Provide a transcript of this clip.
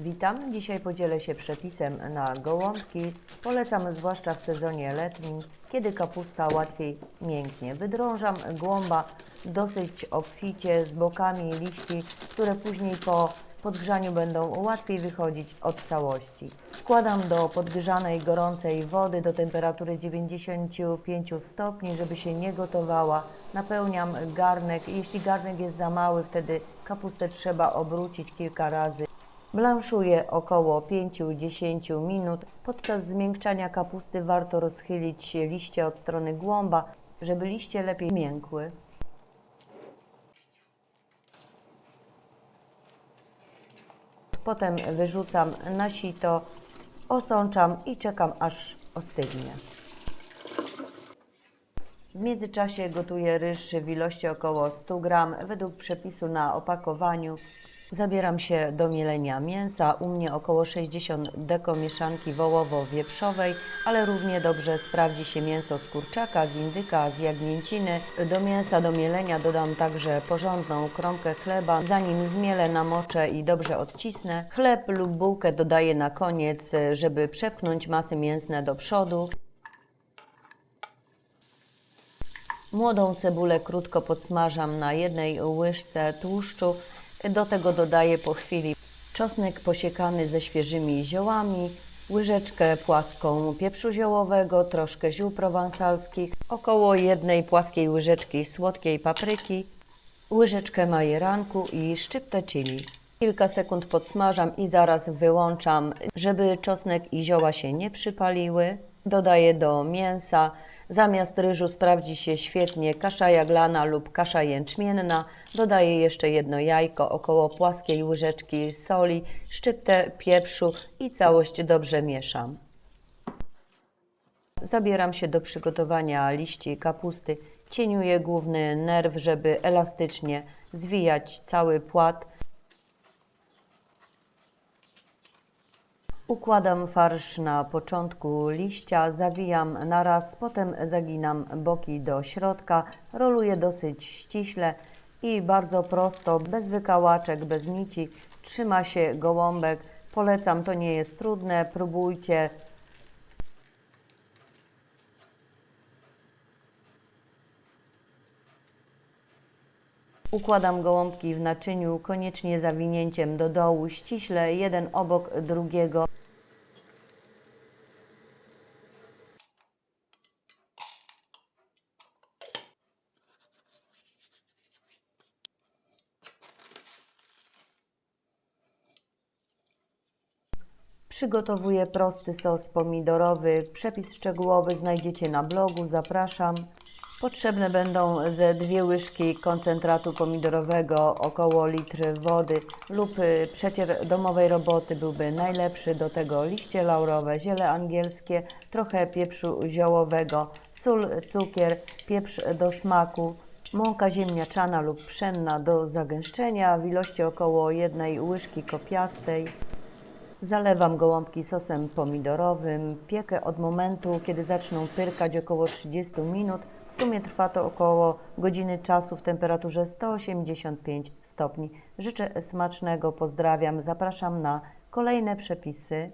Witam. Dzisiaj podzielę się przepisem na gołąbki. Polecam zwłaszcza w sezonie letnim, kiedy kapusta łatwiej mięknie. Wydrążam głąba dosyć obficie z bokami liści, które później po podgrzaniu będą łatwiej wychodzić od całości. Wkładam do podgrzanej gorącej wody do temperatury 95 stopni, żeby się nie gotowała. Napełniam garnek. Jeśli garnek jest za mały, wtedy kapustę trzeba obrócić kilka razy. Blanszuję około 5-10 minut. Podczas zmiękczania kapusty warto rozchylić liście od strony głąba, żeby liście lepiej miękły. Potem wyrzucam na sito, osączam i czekam aż ostygnie. W międzyczasie gotuję ryż w ilości około 100 gram według przepisu na opakowaniu. Zabieram się do mielenia mięsa. U mnie około 60 deko mieszanki wołowo-wieprzowej, ale równie dobrze sprawdzi się mięso z kurczaka, z indyka, z jagnięciny. Do mięsa do mielenia dodam także porządną kromkę chleba. Zanim zmielę, namoczę i dobrze odcisnę. Chleb lub bułkę dodaję na koniec, żeby przepchnąć masy mięsne do przodu. Młodą cebulę krótko podsmażam na jednej łyżce tłuszczu. Do tego dodaję po chwili czosnek posiekany ze świeżymi ziołami, łyżeczkę płaską pieprzu ziołowego, troszkę ziół prowansalskich, około jednej płaskiej łyżeczki słodkiej papryki, łyżeczkę majeranku i szczyptę chili. Kilka sekund podsmażam i zaraz wyłączam, żeby czosnek i zioła się nie przypaliły. Dodaję do mięsa. Zamiast ryżu sprawdzi się świetnie kasza jaglana lub kasza jęczmienna. Dodaję jeszcze jedno jajko, około płaskiej łyżeczki soli, szczyptę pieprzu i całość dobrze mieszam. Zabieram się do przygotowania liści kapusty. Cieniuję główny nerw, żeby elastycznie zwijać cały płat. Układam farsz na początku liścia, zawijam na raz, potem zaginam boki do środka, roluję dosyć ściśle i bardzo prosto, bez wykałaczek, bez nici. Trzyma się gołąbek. Polecam, to nie jest trudne, próbujcie. Układam gołąbki w naczyniu, koniecznie zawinięciem do dołu, ściśle, jeden obok drugiego. Przygotowuję prosty sos pomidorowy. Przepis szczegółowy znajdziecie na blogu. Zapraszam. Potrzebne będą ze dwie łyżki koncentratu pomidorowego, około litr wody lub y, przecier domowej roboty byłby najlepszy. Do tego liście laurowe, ziele angielskie, trochę pieprzu ziołowego, sól, cukier, pieprz do smaku, mąka ziemniaczana lub pszenna do zagęszczenia w ilości około jednej łyżki kopiastej. Zalewam gołąbki sosem pomidorowym. Piekę od momentu, kiedy zaczną pyrkać około 30 minut. W sumie trwa to około godziny czasu w temperaturze 185 stopni. Życzę smacznego, pozdrawiam, zapraszam na kolejne przepisy.